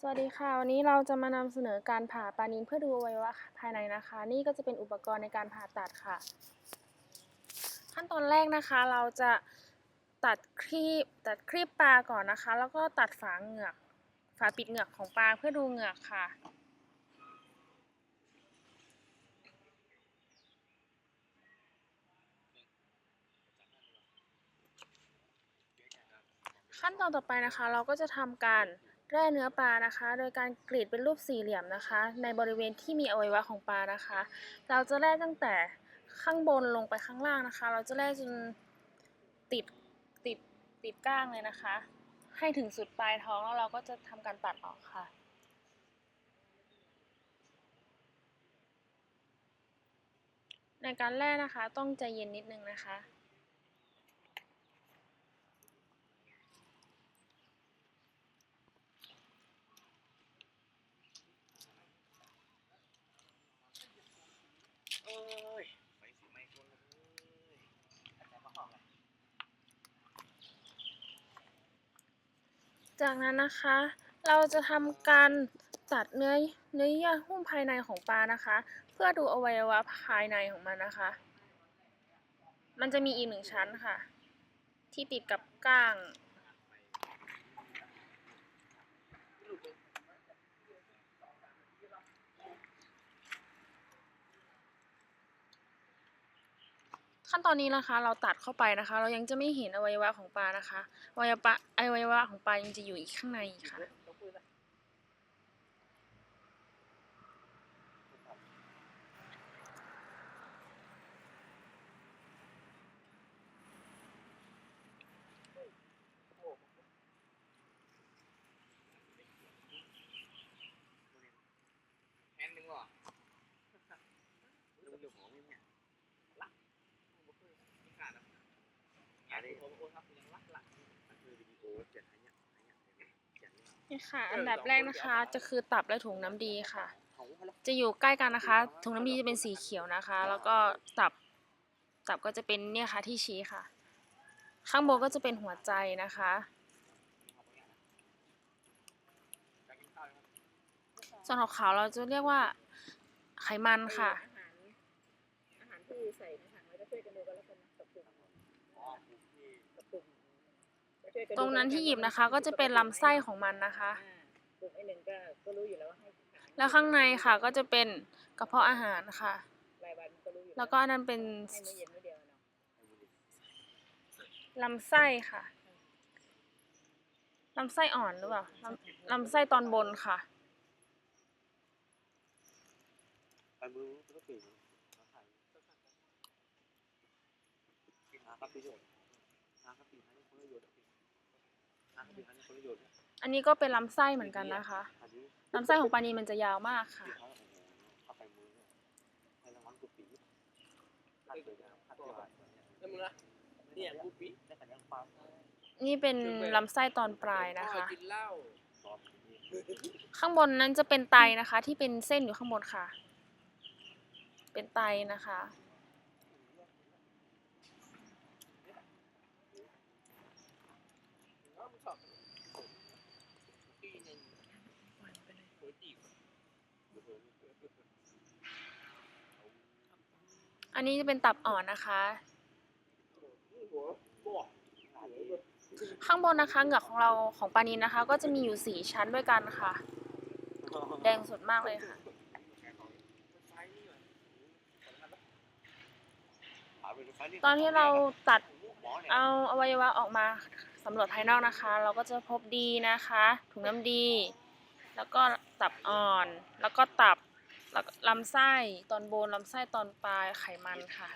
สวัสดีค่ะ วันนี้เราจะมานำเสนอการผ่าปลานิลเพื่อดูอวัยวะภายในนะคะ นี่ก็จะเป็นอุปกรณ์ในการผ่าตัดค่ะ ขั้นตอนแรกนะคะ เราจะตัดครีบตัดครีบปลาก่อนนะคะ แล้วก็ตัดฝาเหงือก ฝาปิดเหงือกของปลาเพื่อดูเหงือกค่ะ ขั้นตอนต่อไปนะคะ เราก็จะทำการ แร่เนื้อปลานะคะ โดยการกรีดเป็นรูปสี่เหลี่ยมนะคะ ในบริเวณที่มีอวัยวะของปลานะคะ เราจะแร่ตั้งแต่ข้างบนลงไปข้างล่างนะคะ เราจะแร่จนติดติดติดก้างเลยนะคะ ให้ถึงสุดปลายท้องแล้วเราก็จะทำการตัดออกค่ะในการแร่นะคะต้องใจเย็นนิดนึงนะคะ เอ้ยไปสิไม่คนเลยอาจารย์มาห้องเลย จากนั้นนะคะ เราจะทำการตัดเนื้อเนื้อเยื่อหุ้มภายในของปลานะคะ เพื่อดูอวัยวะภายในของมันนะคะ มันจะมีอีกหนึ่งชั้นค่ะ ที่ติดกับก้าง ขั้นตอนนี้นะคะ เราตัดเข้าไปนะคะ เรายังจะไม่เห็นอวัยวะของปลานะคะอวัยวะอวัยวะของปลายังจะอยู่อีกข้างในอีกค่ะแอนหนึ่งหรอลุงอยู่ของเนี่ยลักไม่ขาดนะ อันนี้ผมโอนครับยังลักลักมันคือวิดีโอเจ็ดอันเนี้ยอันเนี้ยเจ็ดเนี่ยนี่ค่ะ อันดับแรกนะคะ จะคือตับและถุงน้ำดีค่ะเขาเขาละจะอยู่ใกล้กันนะคะ ถุงน้ำดีจะเป็นสีเขียวนะคะ แล้วก็ตับ ตับก็จะเป็นเนี่ยค่ะที่ชี้ค่ะ ข้างบนก็จะเป็นหัวใจนะคะ ส่วนขาวๆเราจะเรียกว่าไขมันค่ะอาหารอาหารที่ใส่ในถังไว้ก็ช่วยกันดูกันแล้วกันนะกับปุ่มกับปุ่มก็ช่วยกัดู ตรงนั้นที่หยิบนะคะ ก็จะเป็นลำไส้ของมันนะคะอ่าปุ่มไอหนึ่งก็ก็รู้อยู่แล้วว่าให้อาหาแล้วข้างในค่ะก็จะเป็นกระเพาะอาหารค่ะ รายวันมันก็รู้อยู่แล้วก็อันนั้นเป็นให้มื้อเย็นมื้อเดียวเนาะลำไส้ค่ะลำไส้อ่อนหรือเปล่าลำลำไส้ตอนบนค่ะ ไปมือก็ปีนมาถ่ายหาครับประโยชน์หาครับปีให้คนละโยชน์หาครับปี อันนี้ก็เป็นลำไส้เหมือนกันนะคะอันนี้ลำไส้ของปลานีมันจะยาวมากค่ะที่เขาโอ้โหเข้าไปมือเนี่ยให้รางวัลกูปีคัดเลยนะครับคัดเลยแล้วมึงละเนี่ยกูปีได้คะแนนความนี่เป็นลำไส้ตอนปลายนะคะกินเหล้าข้างบนนั้นจะเป็นไตนะคะ ที่เป็นเส้นอยู่ข้างบนค่ะ เป็นไตนะคะ อันนี้จะเป็นตับอ่อนนะคะ ข้างบนนะคะเหงือกของเราของปลานินนะคะ ก็จะมีอยู่สี่ชั้นด้วยกันค่ะ แดงสดมากเลยค่ะตอนที่เราตัดเอาอวัยวะออกมา สำรวจภายนอกนะคะ เราก็จะพบดีนะคะ ถุงน้ำดี แล้วก็ตับอ่อน แล้วก็ตับแล้วลำไส้ตอนบนลำไส้ตอนปลายไขมันค่ะ